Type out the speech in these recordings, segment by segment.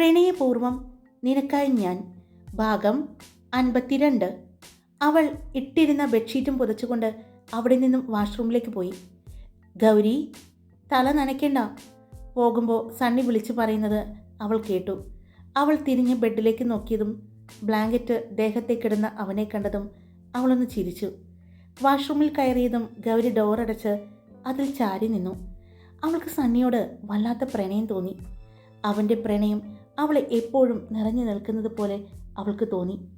പ്രണയപൂർവം നിനക്കായി ഞാൻ ഭാഗം അൻപത്തിരണ്ട്. അവൾ ഇട്ടിരുന്ന ബെഡ്ഷീറ്റും പുതച്ചുകൊണ്ട് അവിടെ നിന്നും വാഷ്റൂമിലേക്ക് പോയി. ഗൗരി തല നനയ്ക്കണ്ട. പോകുമ്പോൾ സണ്ണി വിളിച്ചു പറയുന്നത് അവൾ കേട്ടു. അവൾ തിരിഞ്ഞ് ബെഡിലേക്ക് നോക്കിയതും ബ്ലാങ്കറ്റ് ദേഹത്തെ കിടന്ന അവനെ കണ്ടതും അവളൊന്ന് ചിരിച്ചു. വാഷ്റൂമിൽ കയറിയതും ഗൗരി ഡോറടച്ച് അതിൽ ചാരി നിന്നു. അവൾക്ക് സണ്ണിയോട് വല്ലാത്ത പ്രണയം തോന്നി. അവന്റെ പ്രണയം അവളെ എപ്പോഴും നിറഞ്ഞു നിൽക്കുന്നത് പോലെ അവൾക്ക് തോന്നി.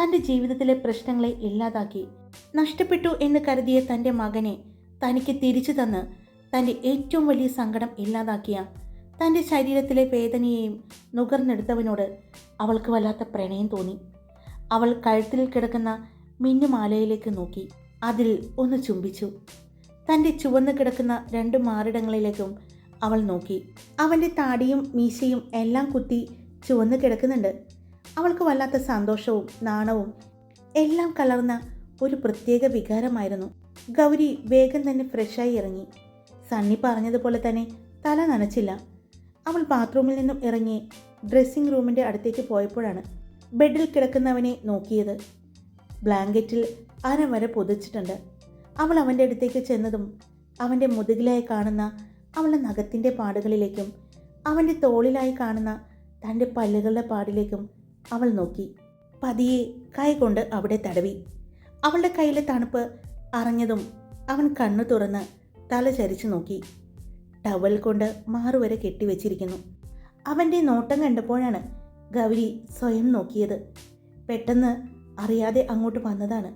തന്റെ ജീവിതത്തിലെ പ്രശ്നങ്ങളെ ഇല്ലാതാക്കി. നഷ്ടപ്പെട്ടു എന്ന് കരുതിയ തന്റെ മകനെ തനിക്ക് തിരിച്ചു തന്ന് തന്റെ ഏറ്റവും വലിയ സങ്കടം ഇല്ലാതാക്കിയ തന്റെ ശരീരത്തിലെ വേദനയെയും നുകർന്നെടുത്തവനോട് അവൾക്ക് വല്ലാത്ത പ്രണയം തോന്നി. അവൾ കഴുത്തിൽ കിടക്കുന്ന മിന്നുമാലയിലേക്ക് നോക്കി. അതിൽ ഒന്ന് ചുംബിച്ചു. തന്റെ ചുവന്ന് കിടക്കുന്ന രണ്ട് മാറിടങ്ങളിലേക്കും അവൾ നോക്കി. അവന്റെ താടിയും മീശയും എല്ലാം കുത്തി ചുവന്ന് കിടക്കുന്നുണ്ട്. അവൾക്ക് വല്ലാത്ത സന്തോഷവും നാണവും എല്ലാം കലർന്ന ഒരു പ്രത്യേക വികാരമായിരുന്നു. ഗൗരി വേഗം തന്നെ ഫ്രഷായി ഇറങ്ങി. സണ്ണി പറഞ്ഞതുപോലെ തന്നെ തല നനച്ചില്ല. അവൾ ബാത്റൂമിൽ നിന്നും ഇറങ്ങി ഡ്രസ്സിംഗ് റൂമിന്റെ അടുത്തേക്ക് പോയപ്പോഴാണ് ബെഡിൽ കിടക്കുന്നവനെ നോക്കിയത്. ബ്ലാങ്കറ്റിൽ അര വരെ പൊതിച്ചിട്ടുണ്ട്. അവൾ അവന്റെ അടുത്തേക്ക് ചെന്നതും അവന്റെ മുതുകിലായി കാണുന്ന അവളുടെ നഖത്തിന്റെ പാടുകളിലേക്കും അവന്റെ തോളിലായി കാണുന്ന തന്റെ പല്ലുകളുടെ പാടിലേക്കും അവൾ നോക്കി. പതിയെ കൈ കൊണ്ട് അവിടെ തടവി. അവളുടെ കയ്യിലെ തണുപ്പ് അറിഞ്ഞതും അവൻ കണ്ണു തുറന്ന് തല ചരിച്ചു നോക്കി. ടവൽ കൊണ്ട് മാറുവരെ കെട്ടിവെച്ചിരിക്കുന്നു അവന്റെ നോട്ടം കണ്ടപ്പോഴാണ് ഗൗരി സ്വയം നോക്കിയത്. പെട്ടെന്ന് അറിയാതെ അങ്ങോട്ട് വന്നതാണ്.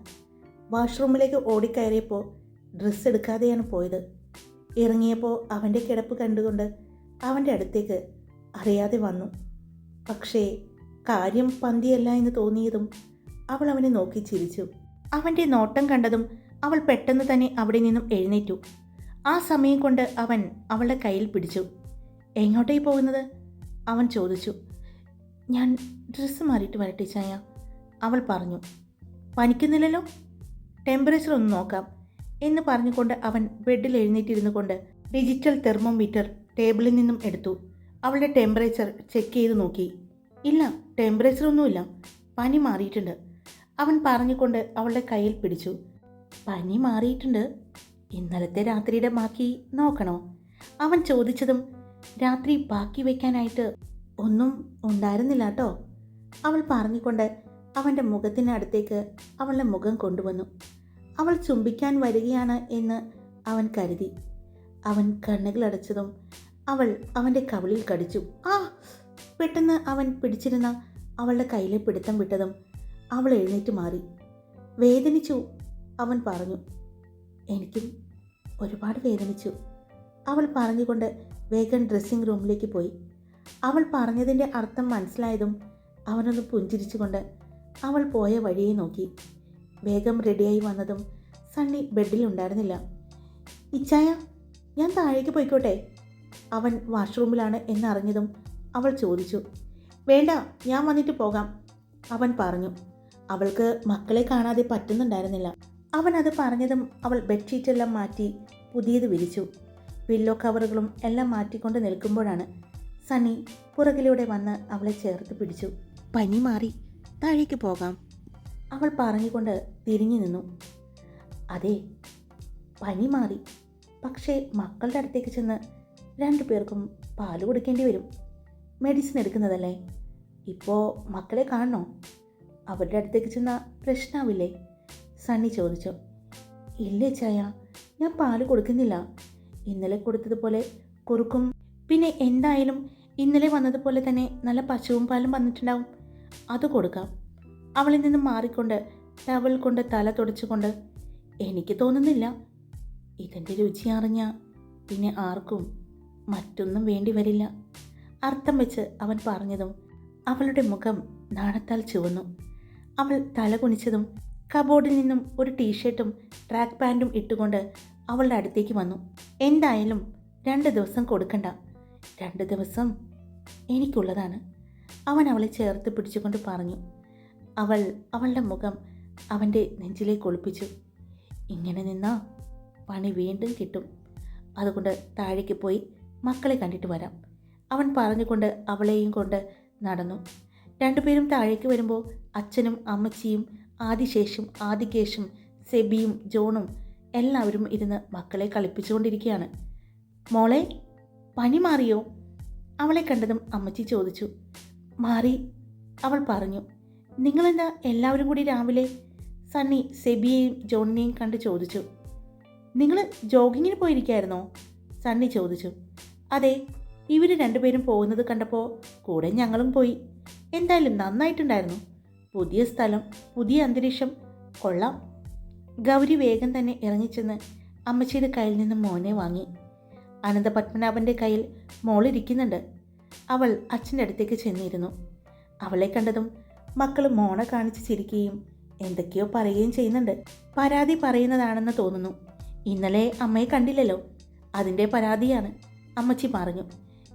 വാഷ്റൂമിലേക്ക് ഓടിക്കയറിയപ്പോൾ ഡ്രസ്സ് എടുക്കാതെയാണ് പോയത്. ഇറങ്ങിയപ്പോൾ അവന്റെ കിടപ്പ് കണ്ടുകൊണ്ട് അവന്റെ അടുത്തേക്ക് അറിയാതെ വന്നു. പക്ഷേ കാര്യം പന്തിയല്ല എന്ന് തോന്നിയതും അവൾ അവനെ നോക്കി ചിരിച്ചു. അവന്റെ നോട്ടം കണ്ടതും അവൾ പെട്ടെന്ന് തന്നെ അവിടെ നിന്നും എഴുന്നേറ്റു. ആ സമയം കൊണ്ട് അവൻ അവളുടെ കയ്യിൽ പിടിച്ചു. എങ്ങോട്ടേ പോകുന്നത്? അവൻ ചോദിച്ചു. ഞാൻ ഡ്രസ്സ് മാറിയിട്ട് വരട്ടെ ചായ അവൾ പറഞ്ഞു. പനിക്കുന്നില്ലല്ലോ? ടെമ്പറേച്ചർ ഒന്ന് നോക്കാം. എന്ന് പറഞ്ഞുകൊണ്ട് അവൻ ബെഡിൽ എഴുന്നേറ്റിരുന്നു കൊണ്ട് ഡിജിറ്റൽ തെർമോമീറ്റർ ടേബിളിൽ നിന്നും എടുത്തു. അവളുടെ ടെമ്പറേച്ചർ ചെക്ക് ചെയ്ത് നോക്കി. ഇല്ല ടെമ്പറേച്ചർ ഒന്നുമില്ല. പനി മാറിയിട്ടുണ്ട്. അവൻ പറഞ്ഞുകൊണ്ട് അവളുടെ കയ്യിൽ പിടിച്ചു. പനി മാറിയിട്ടുണ്ട്. ഇന്നലത്തെ രാത്രിയുടെ ബാക്കി നോക്കണോ? അവൻ ചോദിച്ചതും രാത്രി ബാക്കി വയ്ക്കാനായിട്ട് ഒന്നും ഉണ്ടായിരുന്നില്ല കേട്ടോ. അവൾ പറഞ്ഞുകൊണ്ട് അവന്റെ മുഖത്തിനടുത്തേക്ക് അവളുടെ മുഖം കൊണ്ടുവന്നു. അവൾ ചുംബിക്കാൻ വരികയാണ് എന്ന് അവൻ കരുതി. അവൻ കണ്ണുകളടച്ചതും അവൾ അവന്റെ കവിളിൽ കടിച്ചു. ആ! പെട്ടെന്ന് അവൻ പിടിച്ചിരുന്ന അവളുടെ കയ്യിലെ പിടുത്തം വിട്ടതും അവൾ എഴുന്നേറ്റ് മാറി. വേദനിച്ചു അവൻ പറഞ്ഞു. എനിക്കും ഒരുപാട് വേദനിച്ചു. അവൾ പറഞ്ഞുകൊണ്ട് വേഗം ഡ്രസ്സിംഗ് റൂമിലേക്ക് പോയി. അവൾ പറഞ്ഞതിന്റെ അർത്ഥം മനസ്സിലായതും അവനൊന്ന് പുഞ്ചിരിച്ചുകൊണ്ട് അവൾ പോയ വഴിയെ നോക്കി. വേഗം റെഡിയായി വന്നതും സണ്ണി ബെഡിലുണ്ടായിരുന്നില്ല ഇച്ചായ ഞാൻ താഴേക്ക് പോയിക്കോട്ടെ. അവൻ വാഷ്റൂമിലാണ് എന്നറിഞ്ഞതും അവൾ ചോദിച്ചു. വേണ്ട ഞാൻ വന്നിട്ട് പോകാം അവൻ പറഞ്ഞു. അവൾക്ക് മക്കളെ കാണാതെ പറ്റുന്നുണ്ടായിരുന്നില്ല. അവൻ അത് പറഞ്ഞതും അവൾ ബെഡ്ഷീറ്റെല്ലാം മാറ്റി പുതിയത് വിരിച്ചു. പില്ലോ കവറുകളും എല്ലാം മാറ്റിക്കൊണ്ട് നിൽക്കുമ്പോഴാണ് സണ്ണി പുറകിലൂടെ വന്ന് അവളെ ചേർത്ത് പിടിച്ചു. പനി മാറി താഴേക്ക് പോകാം അവൾ പറഞ്ഞുകൊണ്ട് തിരിഞ്ഞു നിന്നു. അതെ പനി മാറി. പക്ഷേ മക്കളുടെ അടുത്തേക്ക് ചെന്ന് രണ്ടു പേർക്കും പാൽ കൊടുക്കേണ്ടി വരും. മെഡിസിൻ എടുക്കുന്നതല്ലേ? ഇപ്പോൾ മക്കളെ കാണണോ? അവരുടെ അടുത്തേക്ക് ചെന്ന പ്രശ്നമാവില്ലേ സണ്ണി ചോദിച്ചു. ഇല്ലേ ചായ ഞാൻ പാൽ കൊടുക്കുന്നില്ല. ഇന്നലെ കൊടുത്തതുപോലെ കുറുക്കും. പിന്നെ എന്തായാലും ഇന്നലെ വന്നതുപോലെ തന്നെ നല്ല പശുവും പാലും വന്നിട്ടുണ്ടാവും. അത് കൊടുക്കാം. അവളിൽ നിന്ന് മാറിക്കൊണ്ട് ടവൽ കൊണ്ട് തല തുടച്ചുകൊണ്ട് എനിക്ക് തോന്നുന്നില്ല. ഇതിന്റെ രുചി അറിഞ്ഞ പിന്നെ ആർക്കും മറ്റൊന്നും വേണ്ടി വരില്ല. അർത്ഥം വെച്ച് അവൻ പറഞ്ഞതും അവളുടെ മുഖം നാണത്താൽ ചുവന്നു. അവൾ തല കുണിച്ചതും കബോർഡിൽ നിന്നും ഒരു ടീഷർട്ടും ട്രാക്ക് പാന്റും ഇട്ടുകൊണ്ട് അവളുടെ അടുത്തേക്ക് വന്നു. എന്തായാലും രണ്ട് ദിവസം കൊടുക്കണ്ട. രണ്ട് ദിവസം എനിക്കുള്ളതാണ്. അവൻ അവളെ ചേർത്ത് പിടിച്ചുകൊണ്ട് പറഞ്ഞു. അവൾ അവളുടെ മുഖം അവന്റെ നെഞ്ചിലേക്ക് ഒളിപ്പിച്ചു. ഇങ്ങനെ നിന്നാ പണി വീണ്ടും കിട്ടും. അതുകൊണ്ട് താഴേക്ക് പോയി മക്കളെ കണ്ടിട്ട് വരാം. അവൻ പറഞ്ഞുകൊണ്ട് അവളെയും കൊണ്ട് നടന്നു. രണ്ടുപേരും താഴേക്ക് വരുമ്പോൾ അച്ഛനും അമ്മച്ചിയും ആദിശേഷും ആദികേഷും സെബിയും ജോണും എല്ലാവരും ഇരുന്ന് മക്കളെ കളിപ്പിച്ചുകൊണ്ടിരിക്കുകയാണ്. മോളെ പണി മാറിയോ? അവളെ കണ്ടതും അമ്മച്ചി ചോദിച്ചു. മാറി അവൾ പറഞ്ഞു. നിങ്ങളെന്താ എല്ലാവരും കൂടി രാവിലെ സണ്ണി സെബിയെയും ജോണിനെയും കണ്ട് ചോദിച്ചു. നിങ്ങൾ ജോഗിങ്ങിന് പോയിരിക്കായിരുന്നോ? സണ്ണി ചോദിച്ചു. അതെ ഇവർ രണ്ടുപേരും പോകുന്നത് കണ്ടപ്പോൾ കൂടെ ഞങ്ങളും പോയി. എന്തായാലും നന്നായിട്ടുണ്ടായിരുന്നു. പുതിയ സ്ഥലം പുതിയ അന്തരീക്ഷം. കൊള്ളാം. ഗൗരി വേഗം തന്നെ ഇറങ്ങിച്ചെന്ന് അമ്മച്ചിയുടെ കയ്യിൽ നിന്ന് മോനെ വാങ്ങി. അനന്തപത്മനാഭന്റെ കയ്യിൽ മോളിരിക്കുന്നുണ്ട്. അവൾ അച്ഛന്റെ അടുത്തേക്ക് ചെന്നിരുന്നു. അവളെ കണ്ടതും മക്കൾ മോണ കാണിച്ച് ചിരിക്കുകയും എന്തൊക്കെയോ പറയുകയും ചെയ്യുന്നുണ്ട്. പരാതി പറയുന്നതാണെന്ന് തോന്നുന്നു. ഇന്നലെ അമ്മയെ കണ്ടില്ലല്ലോ. അതിന്റെ പരാതിയാണ്. അമ്മച്ചി പറഞ്ഞു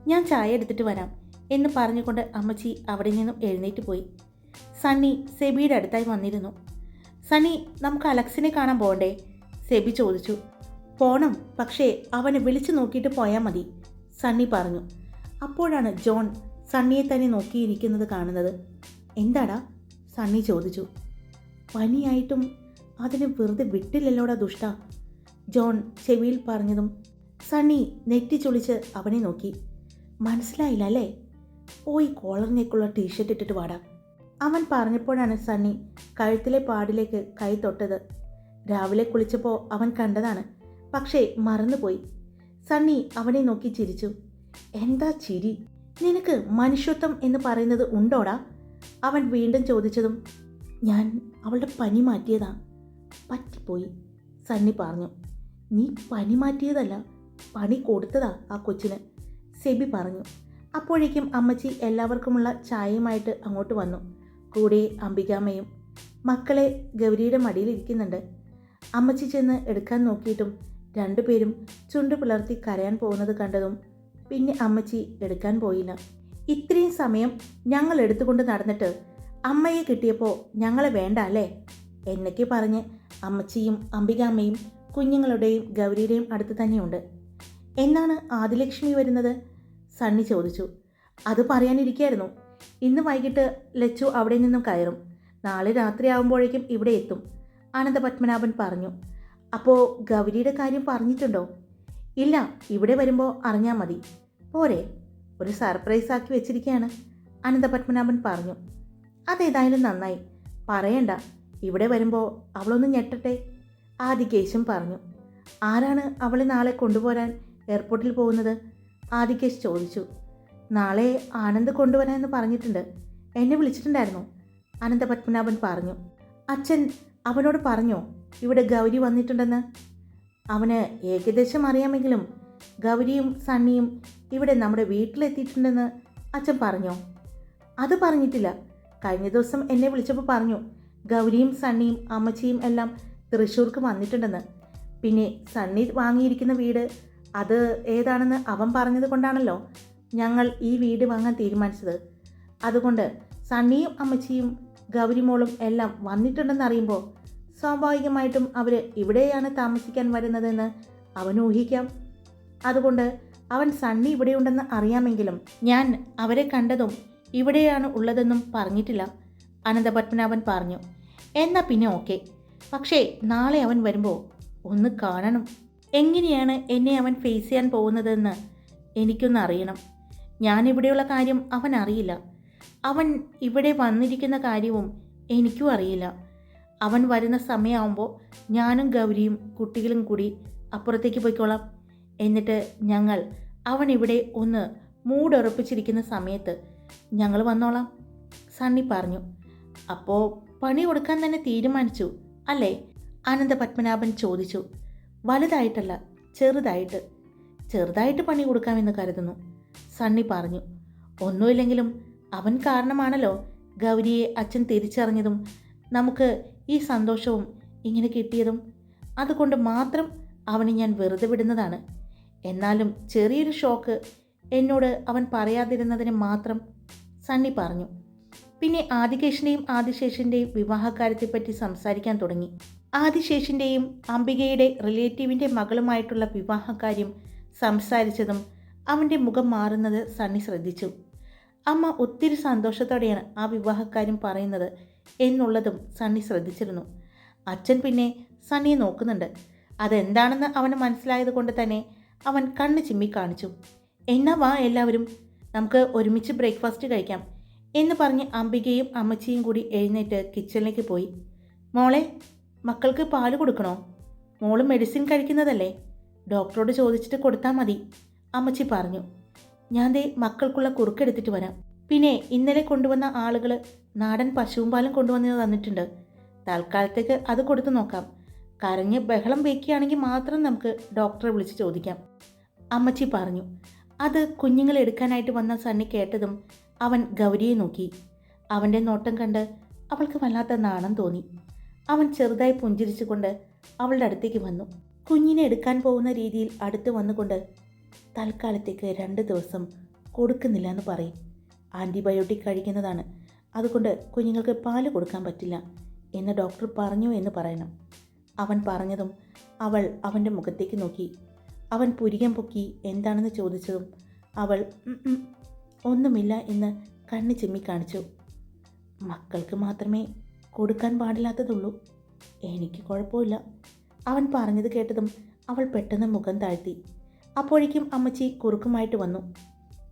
ഞാൻ ചായ എടുത്തിട്ട് വരാം എന്ന് പറഞ്ഞുകൊണ്ട് അമ്മച്ചി അവിടെ നിന്നും എഴുന്നേറ്റ് പോയി. സണ്ണി സെബിയുടെ അടുത്തായി വന്നിരുന്നു. സണ്ണി നമുക്ക് അലക്സിനെ കാണാൻ പോകണ്ടേ? സെബി ചോദിച്ചു. പോണം പക്ഷേ അവനെ വിളിച്ചു നോക്കിയിട്ട് പോയാൽ മതി സണ്ണി പറഞ്ഞു. അപ്പോഴാണ് ജോൺ സണ്ണിയെ തന്നെ നോക്കിയിരിക്കുന്നത് കാണുന്നത്. എന്താടാ? സണ്ണി ചോദിച്ചു. പനിയായിട്ടും അതിന് വെറുതെ വിട്ടില്ലല്ലോടാ ദുഷ്ട? ജോൺ ചെവിയിൽ പറഞ്ഞതും സണ്ണി നെറ്റി ചൊളിച്ച് അവനെ നോക്കി. മനസ്സിലായില്ല അല്ലേ? പോയി കോളറിനേക്കുള്ള ടീഷർട്ട് ഇട്ടിട്ട് വാടാ. അവൻ പറഞ്ഞപ്പോഴാണ് സണ്ണി കഴുത്തിലെ പാടിലേക്ക് കൈ തൊട്ടത്. രാവിലെ കുളിച്ചപ്പോൾ അവൻ കണ്ടതാണ്. പക്ഷേ മറന്നുപോയി. സണ്ണി അവനെ നോക്കി ചിരിച്ചു. എന്താ ചിരി? നിനക്ക് മനുഷ്യത്വം എന്ന് പറയുന്നത് ഉണ്ടോടാ? അവൻ വീണ്ടും ചോദിച്ചതും ഞാൻ അവളുടെ പനി മാറ്റിയതാ. പറ്റിപ്പോയി. സണ്ണി പറഞ്ഞു നീ പനി മാറ്റിയതല്ല പണി കൊടുത്തതാ ആ കൊച്ചിന്. സെബി പറഞ്ഞു അപ്പോഴേക്കും അമ്മച്ചി എല്ലാവർക്കുമുള്ള ചായയുമായിട്ട് അങ്ങോട്ട് വന്നു. കൂടെ അംബികാമ്മയും മക്കളെ ഗൗരിയുടെ മടിയിലിരിക്കുന്നുണ്ട്. അമ്മച്ചി ചെന്ന് എടുക്കാൻ നോക്കിയിട്ടും രണ്ടുപേരും ചുണ്ടു പുലർത്തി കരയാൻ പോകുന്നത് കണ്ടതും പിന്നെ അമ്മച്ചി എടുക്കാൻ പോയില്ല. ഇത്രയും സമയം ഞങ്ങൾ എടുത്തുകൊണ്ട് നടന്നിട്ട് അമ്മയെ കിട്ടിയപ്പോൾ ഞങ്ങളെ വേണ്ട അല്ലേ? എന്നൊക്കെ പറഞ്ഞ് അമ്മച്ചിയും അംബികാമ്മയും കുഞ്ഞുങ്ങളുടെയും ഗൗരിയുടെയും അടുത്ത് തന്നെയുണ്ട്. എന്നാണ് ആദിലക്ഷ്മി വരുന്നത്? സണ്ണി ചോദിച്ചു. അത് പറയാനിരിക്കായിരുന്നു. ഇന്ന് വൈകിട്ട് ലച്ചു അവിടെ നിന്നും കയറും. നാളെ രാത്രിയാവുമ്പോഴേക്കും ഇവിടെ എത്തും. ആനന്ദപത്മനാഭൻ പറഞ്ഞു. അപ്പോൾ ഗൗരിയുടെ കാര്യം പറഞ്ഞിട്ടുണ്ടോ? ഇല്ല ഇവിടെ വരുമ്പോൾ അറിഞ്ഞാൽ മതി. പോരെ. ഒരു സർപ്രൈസ് ആക്കി വെച്ചിരിക്കുകയാണ് അനന്തപത്മനാഭൻ പറഞ്ഞു അതേതായാലും നന്നായി. പറയണ്ട ഇവിടെ വരുമ്പോൾ അവളൊന്ന് ഞെട്ടട്ടെ? ആദികേശും പറഞ്ഞു ആരാണ് അവളെ നാളെ കൊണ്ടുപോരാൻ എയർപോർട്ടിൽ പോകുന്നത്? ആദികേശ് ചോദിച്ചു നാളെ ആനന്ദ് കൊണ്ടുവരാമെന്ന് പറഞ്ഞിട്ടുണ്ട്. എന്നെ വിളിച്ചിട്ടുണ്ടായിരുന്നു. അനന്തപത്മനാഭൻ പറഞ്ഞു അച്ഛൻ അവനോട് പറഞ്ഞോ ഇവിടെ ഗൗരി വന്നിട്ടുണ്ടെന്ന്? അവന് ഏകദേശം അറിയാമെങ്കിലും ഗൗരിയും സണ്ണിയും ഇവിടെ നമ്മുടെ വീട്ടിലെത്തിയിട്ടുണ്ടെന്ന് അച്ഛൻ പറഞ്ഞോ. അത് പറഞ്ഞിട്ടില്ല. കഴിഞ്ഞ ദിവസം എന്നെ വിളിച്ചപ്പോൾ പറഞ്ഞു ഗൗരിയും സണ്ണിയും അമ്മച്ചിയും എല്ലാം തൃശ്ശൂർക്ക് വന്നിട്ടുണ്ടെന്ന്. പിന്നെ സണ്ണി വാങ്ങിയിരിക്കുന്ന വീട് അത് ഏതാണെന്ന് അവൻ പറഞ്ഞത് കൊണ്ടാണല്ലോ ഞങ്ങൾ ഈ വീട് വാങ്ങാൻ തീരുമാനിച്ചത്. അതുകൊണ്ട് സണ്ണിയും അമ്മച്ചിയും ഗൗരിമോളും എല്ലാം വന്നിട്ടുണ്ടെന്ന് അറിയുമ്പോൾ സ്വാഭാവികമായിട്ടും അവർ ഇവിടെയാണ് താമസിക്കാൻ വരുന്നതെന്ന് അവൻ ഊഹിക്കാം. അതുകൊണ്ട് അവൻ സണ്ണി ഇവിടെയുണ്ടെന്ന് അറിയാമെങ്കിലും ഞാൻ അവരെ കണ്ടതും ഇവിടെയാണ് ഉള്ളതെന്നും പറഞ്ഞിട്ടില്ല അനന്തപത്മനാഭൻ പറഞ്ഞു. എന്നാൽ പിന്നെ ഓക്കെ. പക്ഷേ നാളെ അവൻ വരുമ്പോൾ ഒന്ന് കാണണം. എങ്ങനെയാണ് എന്നെ അവൻ ഫേസ് ചെയ്യാൻ പോകുന്നതെന്ന് എനിക്കൊന്ന് അറിയണം. ഞാനിവിടെയുള്ള കാര്യം അവൻ അറിയില്ല. അവൻ ഇവിടെ വന്നിരിക്കുന്ന കാര്യവും എനിക്കും അറിയില്ല. അവൻ വരുന്ന സമയമാകുമ്പോൾ ഞാനും ഗൗരിയും കുട്ടികളും കൂടി അപ്പുറത്തേക്ക് പോയിക്കോളാം. എന്നിട്ട് ഞങ്ങൾ അവൻ ഇവിടെ ഒന്ന് മൂടുറപ്പിച്ചിരിക്കുന്ന സമയത്ത് ഞങ്ങൾ വന്നോളാം. സണ്ണി പറഞ്ഞു. അപ്പോൾ പണി കൊടുക്കാൻ തന്നെ തീരുമാനിച്ചു അല്ലേ? ആനന്ദ പത്മനാഭൻ ചോദിച്ചു. വലുതായിട്ടല്ല ചെറുതായിട്ട്. ചെറുതായിട്ട് പണി കൊടുക്കാമെന്ന് കരുതുന്നു. സണ്ണി പറഞ്ഞു. ഒന്നുമില്ലെങ്കിലും അവൻ കാരണമാണല്ലോ ഗൗരിയെ അച്ഛൻ തിരിച്ചറിഞ്ഞതും നമുക്ക് ഈ സന്തോഷവും ഇങ്ങനെ കിട്ടിയതും. അതുകൊണ്ട് മാത്രം അവനെ ഞാൻ വെറുതെ വിടുന്നതാണ്. എന്നാലും ചെറിയൊരു ഷോക്ക് എന്നോട് അവൻ പറയാതിരുന്നതിന് മാത്രം സണ്ണി പറഞ്ഞു. പിന്നെ ആദികേഷിന്റെയും ആദിശേഷിന്റെയും വിവാഹകാര്യത്തെപ്പറ്റി സംസാരിക്കാൻ തുടങ്ങി. ആദിശേഷിന്റെയും അംബികയുടെ റിലേറ്റീവിന്റെ മകളുമായിട്ടുള്ള വിവാഹകാര്യം സംസാരിച്ചതും അവന്റെ മുഖം മാറുന്നത് സണ്ണി ശ്രദ്ധിച്ചു. അമ്മ ഒത്തിരി സന്തോഷത്തോടെയാണ് ആ വിവാഹക്കാര്യം പറയുന്നത് എന്നുള്ളതും സണ്ണി ശ്രദ്ധിച്ചിരുന്നു. അച്ഛൻ പിന്നെ സണ്ണിയെ നോക്കുന്നുണ്ട്. അതെന്താണെന്ന് അവന് മനസ്സിലായത് കൊണ്ട് തന്നെ അവൻ കണ്ണ് ചിമ്മി കാണിച്ചു. എന്നാ വാ എല്ലാവരും നമുക്ക് ഒരുമിച്ച് ബ്രേക്ക്ഫാസ്റ്റ് കഴിക്കാം എന്ന് പറഞ്ഞ് അംബികയും അമ്മച്ചിയും കൂടി എഴുന്നേറ്റ് കിച്ചണിലേക്ക് പോയി. മോളെ മക്കൾക്ക് പാൽ കൊടുക്കണോ? മോൾ മെഡിസിൻ കഴിക്കുന്നതല്ലേ? ഡോക്ടറോട് ചോദിച്ചിട്ട് കൊടുത്താൽ മതി അമ്മച്ചി പറഞ്ഞു. ഞാൻ ദേ മക്കൾക്കുള്ള കുറുക്കെടുത്തിട്ട് വരാം. പിന്നെ ഇന്നലെ കൊണ്ടുവന്ന ആളുകൾ നാടൻ പശുവും പാലും കൊണ്ടുവന്ന് തന്നിട്ടുണ്ട്. തൽക്കാലത്തേക്ക് അത് കൊടുത്തു നോക്കാം. കരഞ്ഞ് ബഹളം വയ്ക്കുകയാണെങ്കിൽ മാത്രം നമുക്ക് ഡോക്ടറെ വിളിച്ച് ചോദിക്കാം. അമ്മച്ചി പറഞ്ഞു അത് കുഞ്ഞുങ്ങൾ എടുക്കാനായിട്ട് വന്ന സണ്ണി കേട്ടതും അവൻ ഗൗരിയെ നോക്കി. അവന്റെ നോട്ടം കണ്ട് അവൾക്ക് വല്ലാത്ത നാണം തോന്നി. അവൻ ചെറുതായി പുഞ്ചിരിച്ചുകൊണ്ട് അവളുടെ അടുത്തേക്ക് വന്നു. കുഞ്ഞിനെ എടുക്കാൻ പോകുന്ന രീതിയിൽ അടുത്ത് വന്നുകൊണ്ട് തൽക്കാലത്തേക്ക് രണ്ട് ദിവസം കൊടുക്കുന്നില്ല എന്ന് പറയും. ആന്റിബയോട്ടിക് കഴിക്കുന്നതാണ്. അതുകൊണ്ട് കുഞ്ഞുങ്ങൾക്ക് പാൽ കൊടുക്കാൻ പറ്റില്ല എന്ന് ഡോക്ടർ പറഞ്ഞു എന്ന് പറയണം. അവൻ പറഞ്ഞതും അവൾ അവന്റെ മുഖത്തേക്ക് നോക്കി. അവൻ പുരികം പൊക്കി എന്താണെന്ന് ചോദിച്ചതും അവൾ "ഉം, ഉം, ഒന്നുമില്ല എന്ന് കണ്ണ് ചിമ്മി കാണിച്ചു. മക്കൾക്ക് മാത്രമേ കൊടുക്കാൻ പാടില്ലാത്തതുള്ളൂ. എനിക്ക് കുഴപ്പമില്ല. അവൻ പറഞ്ഞത് കേട്ടതും അവൾ പെട്ടെന്ന് മുഖം താഴ്ത്തി. അപ്പോഴേക്കും അമ്മച്ചി കുറുക്കുമായിട്ട് വന്നു.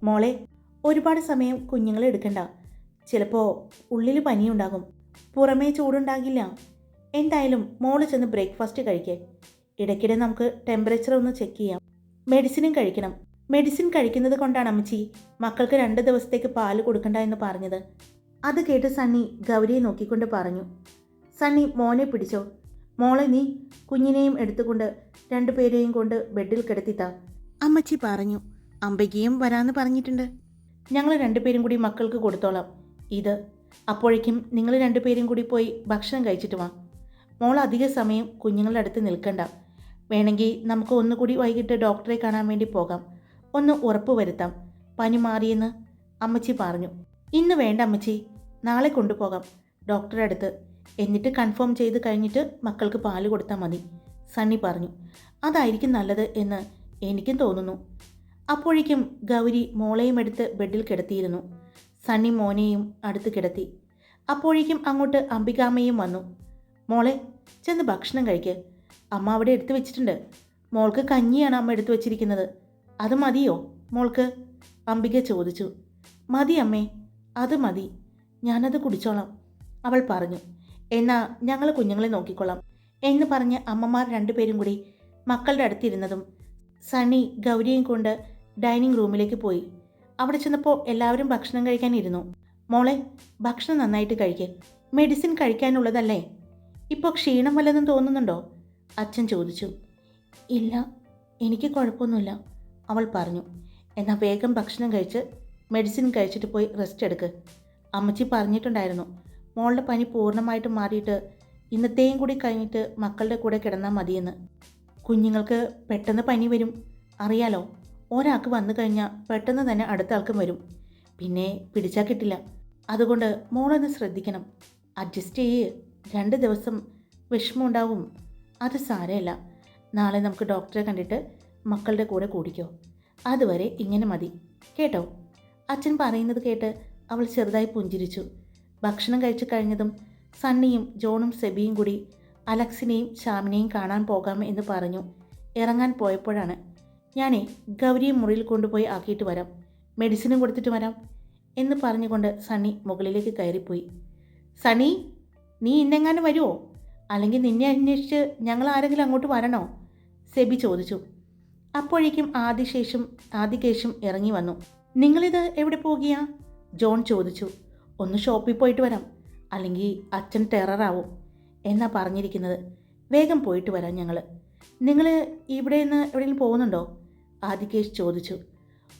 മോളെ ഒരുപാട് സമയം കുഞ്ഞുങ്ങളെ എടുക്കണ്ട. ചിലപ്പോൾ ഉള്ളിൽ പനിയുണ്ടാകും. പുറമേ ചൂടുണ്ടാകില്ല. എന്തായാലും മോൾ ചെന്ന് ബ്രേക്ക്ഫാസ്റ്റ് കഴിക്കേ. ഇടയ്ക്കിടെ നമുക്ക് ടെമ്പറേച്ചർ ഒന്ന് ചെക്ക് ചെയ്യാം. മെഡിസിനും കഴിക്കണം. മെഡിസിൻ കഴിക്കുന്നത് കൊണ്ടാണ് അമ്മച്ചി മക്കൾക്ക് രണ്ട് ദിവസത്തേക്ക് പാൽ കൊടുക്കണ്ട എന്ന് പറഞ്ഞത്. അത് കേട്ട് സണ്ണി ഗൗരിയെ നോക്കിക്കൊണ്ട് പറഞ്ഞു. സണ്ണി മോനെ പിടിച്ചോ. മോളെ നീ കുഞ്ഞിനെയും എടുത്തുകൊണ്ട് രണ്ടുപേരെയും കൊണ്ട് ബെഡിൽ കിടത്തിത്താ അമ്മച്ചി പറഞ്ഞു. അമ്പകിയും വരാന്ന് പറഞ്ഞിട്ടുണ്ട്. ഞങ്ങൾ രണ്ടുപേരും കൂടി മക്കൾക്ക് കൊടുത്തോളാം. ഇത് അപ്പോഴേക്കും നിങ്ങൾ രണ്ടുപേരും കൂടി പോയി ഭക്ഷണം കഴിച്ചിട്ട് വാ. മോൾ അധിക സമയം കുഞ്ഞുങ്ങളുടെ അടുത്ത് നിൽക്കണ്ട. വേണമെങ്കിൽ നമുക്ക് ഒന്നുകൂടി വൈകിട്ട് ഡോക്ടറെ കാണാൻ വേണ്ടി പോകാം. ഒന്ന് ഉറപ്പ് വരുത്താം. പനി മാറിയെന്ന് അമ്മച്ചി പറഞ്ഞു. ഇന്ന് വേണ്ട അമ്മച്ചി. നാളെ കൊണ്ടുപോകാം. ഡോക്ടറെ അടുത്ത്. എന്നിട്ട് കൺഫേം ചെയ്ത് കഴിഞ്ഞിട്ട് മക്കൾക്ക് പാൽ കൊടുത്താൽ മതി. സണ്ണി പറഞ്ഞു. അതായിരിക്കും നല്ലത് എന്ന് എനിക്കും തോന്നുന്നു. അപ്പോഴേക്കും ഗൗരി മോളെയും എടുത്ത് ബെഡിൽ കിടത്തിയിരുന്നു. സണ്ണി മോനെയും അടുത്ത് കിടത്തി. അപ്പോഴേക്കും അങ്ങോട്ട് അംബികാമ്മയും വന്നു. മോളെ ചെന്ന് ഭക്ഷണം കഴിക്ക്. അമ്മ അവിടെ എടുത്തു വെച്ചിട്ടുണ്ട്. മോൾക്ക് കഞ്ഞിയാണ് അമ്മ എടുത്തു വെച്ചിരിക്കുന്നത്. അത് മതിയോ മോൾക്ക്? അംബിക ചോദിച്ചു. മതി അമ്മേ അത് മതി. ഞാനത് കുടിച്ചോളാം. അവൾ പറഞ്ഞു. എന്നാ ഞങ്ങൾ കുഞ്ഞുങ്ങളെ നോക്കിക്കൊള്ളാം എന്ന് പറഞ്ഞ് അമ്മമാർ രണ്ടുപേരും കൂടി മക്കളുടെ അടുത്തിരുന്നതും സണ്ണി ഗൗരിയും കൊണ്ട് ഡൈനിങ് റൂമിലേക്ക് പോയി. അവിടെ ചെന്നപ്പോൾ എല്ലാവരും ഭക്ഷണം കഴിക്കാനിരുന്നു. മോളെ ഭക്ഷണം നന്നായിട്ട് കഴിക്ക്. മെഡിസിൻ കഴിക്കാനുള്ളതല്ലേ? ഇപ്പോൾ ക്ഷീണം വല്ലതും തോന്നുന്നുണ്ടോ? അച്ഛൻ ചോദിച്ചു. ഇല്ല എനിക്ക് കുഴപ്പമൊന്നുമില്ല അവൾ പറഞ്ഞു. എന്നാൽ വേഗം ഭക്ഷണം കഴിച്ച് മെഡിസിൻ കഴിച്ചിട്ട് പോയി റെസ്റ്റ് എടുക്ക്. അമ്മച്ചി പറഞ്ഞിട്ടുണ്ടായിരുന്നു മോളുടെ പനി പൂർണമായിട്ട് മാറിയിട്ട് ഇന്നത്തെയും കൂടി കഴിഞ്ഞിട്ട് മക്കളുടെ കൂടെ കിടന്നാൽ മതിയെന്ന്. കുഞ്ഞുങ്ങൾക്ക് പെട്ടെന്ന് പനി വരും അറിയാലോ? ഒരാൾക്ക് വന്നു കഴിഞ്ഞാൽ പെട്ടെന്ന് തന്നെ അടുത്ത ആൾക്കും വരും. പിന്നെ പിടിച്ചാൽ കിട്ടില്ല. അതുകൊണ്ട് മോളൊന്ന് ശ്രദ്ധിക്കണം. അഡ്ജസ്റ്റ് ചെയ്യ്. രണ്ട് ദിവസം വിഷമമുണ്ടാവും. അത് സാരമില്ല. നാളെ നമുക്ക് ഡോക്ടറെ കണ്ടിട്ട് മക്കളുടെ കൂടെ കൂടിക്കോ. അതുവരെ ഇങ്ങനെ മതി. കേട്ടോ? അച്ഛൻ പറയുന്നത് കേട്ട് അവൾ ചെറുതായി പുഞ്ചിരിച്ചു. ഭക്ഷണം കഴിച്ചു കഴിഞ്ഞതും സണ്ണിയും ജോണും സെബിയും കൂടി അലക്സിനെയും ശ്യാമിനെയും കാണാൻ പോകാം എന്ന് പറഞ്ഞു. ഇറങ്ങാൻ പോയപ്പോഴാണ്. ഞാനേ ഗൗരിയെ മുറിയിൽ കൊണ്ടുപോയി ആക്കിയിട്ട് വരാം. മെഡിസിനും കൊടുത്തിട്ട് വരാം. എന്ന് പറഞ്ഞുകൊണ്ട് സണ്ണി മുകളിലേക്ക് കയറിപ്പോയി. സണ്ണി നീ ഇന്നെങ്ങാനും വരുമോ അല്ലെങ്കിൽ നിന്നെ അന്വേഷിച്ച് ഞങ്ങൾ ആരെങ്കിലും അങ്ങോട്ട് വരണോ? സെബി ചോദിച്ചു. അപ്പോഴേക്കും ആദിശേഷും ആദികേശും ഇറങ്ങി വന്നു. നിങ്ങളിത് എവിടെ പോകുകയാ ജോൺ ചോദിച്ചു. ഒന്ന് ഷോപ്പിൽ പോയിട്ട് വരാം. അല്ലെങ്കിൽ അച്ഛൻ ടെററാവും എന്നാ പറഞ്ഞിരിക്കുന്നത്. വേഗം പോയിട്ട് വരാം ഞങ്ങൾ നിങ്ങൾ ഇവിടെ നിന്ന് എവിടെയെങ്കിലും പോകുന്നുണ്ടോ? ആദികേഷ് ചോദിച്ചു.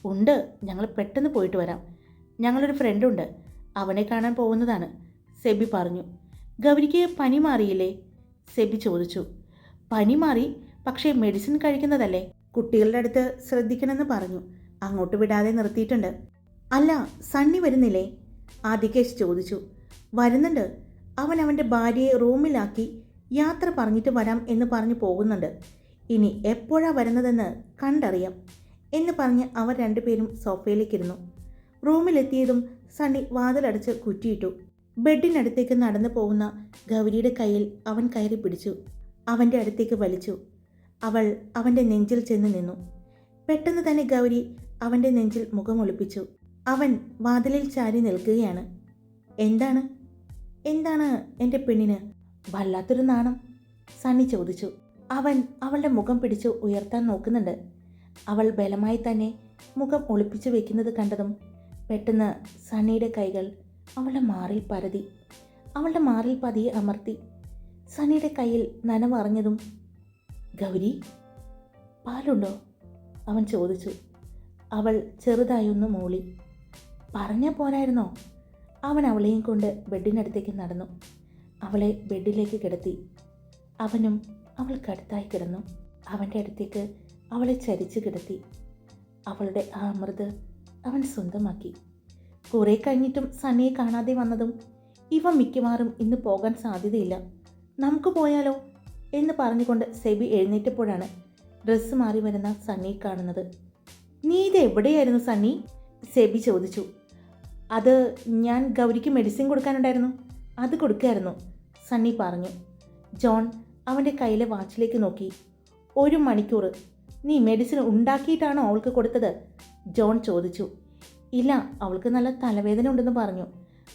ഉണ്ട്. ഞങ്ങൾ പെട്ടെന്ന് പോയിട്ട് വരാം. ഞങ്ങളൊരു ഫ്രണ്ടുണ്ട് അവനെ കാണാൻ പോകുന്നതാണ്. സെബി പറഞ്ഞു. ഗൗരിക്ക് പനി മാറിയില്ലേ? സെബി ചോദിച്ചു. പനി മാറി പക്ഷേ മെഡിസിൻ കഴിക്കുന്നതല്ലേ? കുട്ടികളുടെ അടുത്ത് ശ്രദ്ധിക്കണമെന്ന് പറഞ്ഞു. അങ്ങോട്ട് വിടാതെ നിർത്തിയിട്ടുണ്ട്. അല്ല സണ്ണി വരുന്നില്ലേ? ആദികേഷ് ചോദിച്ചു. വരുന്നുണ്ട്. അവൻ അവന്റെ ഭാര്യയെ റൂമിലാക്കി യാത്ര പറഞ്ഞിട്ട് വരാം എന്ന് പറഞ്ഞു പോകുന്നുണ്ട്. ഇനി എപ്പോഴാ വരുന്നതെന്ന് കണ്ടറിയാം എന്ന് പറഞ്ഞ് അവർ രണ്ടുപേരും സോഫയിലേക്കിരുന്നു. റൂമിലെത്തിയതും സണ്ണി വാതിലടച്ച് കുറ്റിയിട്ടു. ബെഡിനടുത്തേക്ക് നടന്നു പോകുന്ന ഗൗരിയുടെ കയ്യിൽ അവൻ കയറി പിടിച്ചു. അവന്റെ അടുത്തേക്ക് വലിച്ചു. അവൾ അവന്റെ നെഞ്ചിൽ ചെന്ന് നിന്നു. പെട്ടെന്ന് തന്നെ ഗൗരി അവന്റെ നെഞ്ചിൽ മുഖമൊളിപ്പിച്ചു അവൻ വാതിലിൽ ചാരി നിൽക്കുകയാണ്. എന്താണ്? എന്താണ് എന്റെ പെണ്ണിന് വല്ലാത്തൊരു നാണം? സണ്ണി ചോദിച്ചു. അവൻ അവളുടെ മുഖം പിടിച്ച് ഉയർത്താൻ നോക്കുന്നുണ്ട്. അവൾ ബലമായി തന്നെ മുഖം ഒളിപ്പിച്ചു വെക്കുന്നത് കണ്ടതും പെട്ടെന്ന് സണ്ണിയുടെ കൈകൾ അവളുടെ മാറിൽ പരതി അവളുടെ മാറിൽ പതിയെ അമർത്തി. സനിയുടെ കയ്യിൽ നനമറിഞ്ഞതും ഗൗരി പാലുണ്ടോ? അവൻ ചോദിച്ചു. അവൾ ചെറുതായി ഒന്ന് മൂളി. പറഞ്ഞാൽ പോരായിരുന്നോ? അവൻ അവളെയും കൊണ്ട് ബെഡിനടുത്തേക്ക് നടന്നു. അവളെ ബെഡിലേക്ക് കിടത്തി. അവനും അവൾക്കടുത്തായി കിടന്നു. അവന്റെ അടുത്തേക്ക് അവളെ ചരിച്ചു കിടത്തി. അവളുടെ ആ അമൃത് അവൻ സ്വന്തമാക്കി. കുറെ കഴിഞ്ഞിട്ടും സണ്ണിയെ കാണാതെ വന്നതും ഇവ മിക്കവാറും ഇന്ന് പോകാൻ സാധ്യതയില്ല. നമുക്ക് പോയാലോ? എന്ന് പറഞ്ഞുകൊണ്ട് സെബി എഴുന്നേറ്റപ്പോഴാണ് ഡ്രസ്സ് മാറി വരുന്ന സണ്ണിയെ കാണുന്നത്. നീ ഇത് എവിടെയായിരുന്നു സണ്ണി സെബി ചോദിച്ചു. അത് ഞാൻ ഗൗരിക്ക് മെഡിസിൻ കൊടുക്കാനുണ്ടായിരുന്നു. അത് കൊടുക്കായിരുന്നു സണ്ണി പറഞ്ഞു. ജോൺ അവന്റെ കയ്യിലെ വാച്ചിലേക്ക് നോക്കി. ഒരു മണിക്കൂർ നീ മെഡിസിൻ ഉണ്ടാക്കിയിട്ടാണോ അവൾക്ക് കൊടുത്തത്? ജോൺ ചോദിച്ചു. ഇല്ല അവൾക്ക് നല്ല തലവേദന ഉണ്ടെന്ന് പറഞ്ഞു.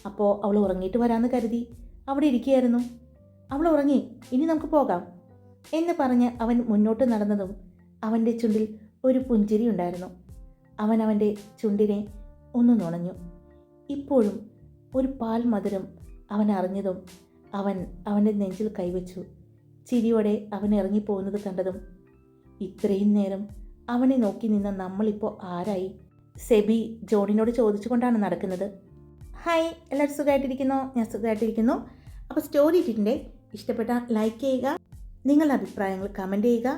അപ്പോൾ അവൾ ഉറങ്ങിയിട്ട് വരാമെന്ന് കരുതി. അവിടെ ഇരിക്കുകയായിരുന്നു. അവൾ ഉറങ്ങി ഇനി നമുക്ക് പോകാം എന്ന് പറഞ്ഞ് അവൻ മുന്നോട്ട് നടന്നതും അവന്റെ ചുണ്ടിൽ ഒരു പുഞ്ചിരി ഉണ്ടായിരുന്നു. അവൻ അവന്റെ ചുണ്ടിനെ ഒന്ന് നുണഞ്ഞു. ഇപ്പോഴും ഒരു പാൽ മധുരം അവൻ അറിഞ്ഞതും അവൻ അവന്റെ നെഞ്ചിൽ കൈവച്ചു. ചിരിയോടെ അവൻ ഇറങ്ങിപ്പോകുന്നത് കണ്ടതും ഇത്രയും നേരം അവനെ നോക്കി നിന്ന നമ്മളിപ്പോൾ ആരായി? സെബി ജോണിനോട് ചോദിച്ചുകൊണ്ടാണ് നടക്കുന്നത്. ഹായ് എല്ലാവരും സുഖമായിട്ടിരിക്കുന്നു? ഞാൻ സുഖമായിട്ടിരിക്കുന്നു. അപ്പോൾ സ്റ്റോറി ഇട്ടിന്റെ ഇഷ്ടപ്പെട്ട ലൈക്ക് ചെയ്യുക നിങ്ങളുടെ അഭിപ്രായങ്ങൾ കമന്റ് ചെയ്യുക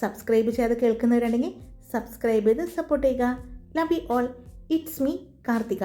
സബ്സ്ക്രൈബ് ചെയ്ത് കേൾക്കുന്നവരുണ്ടെങ്കിൽ സബ്സ്ക്രൈബ് ചെയ്ത് സപ്പോർട്ട് ചെയ്യുക. Love you all it's me Karthika.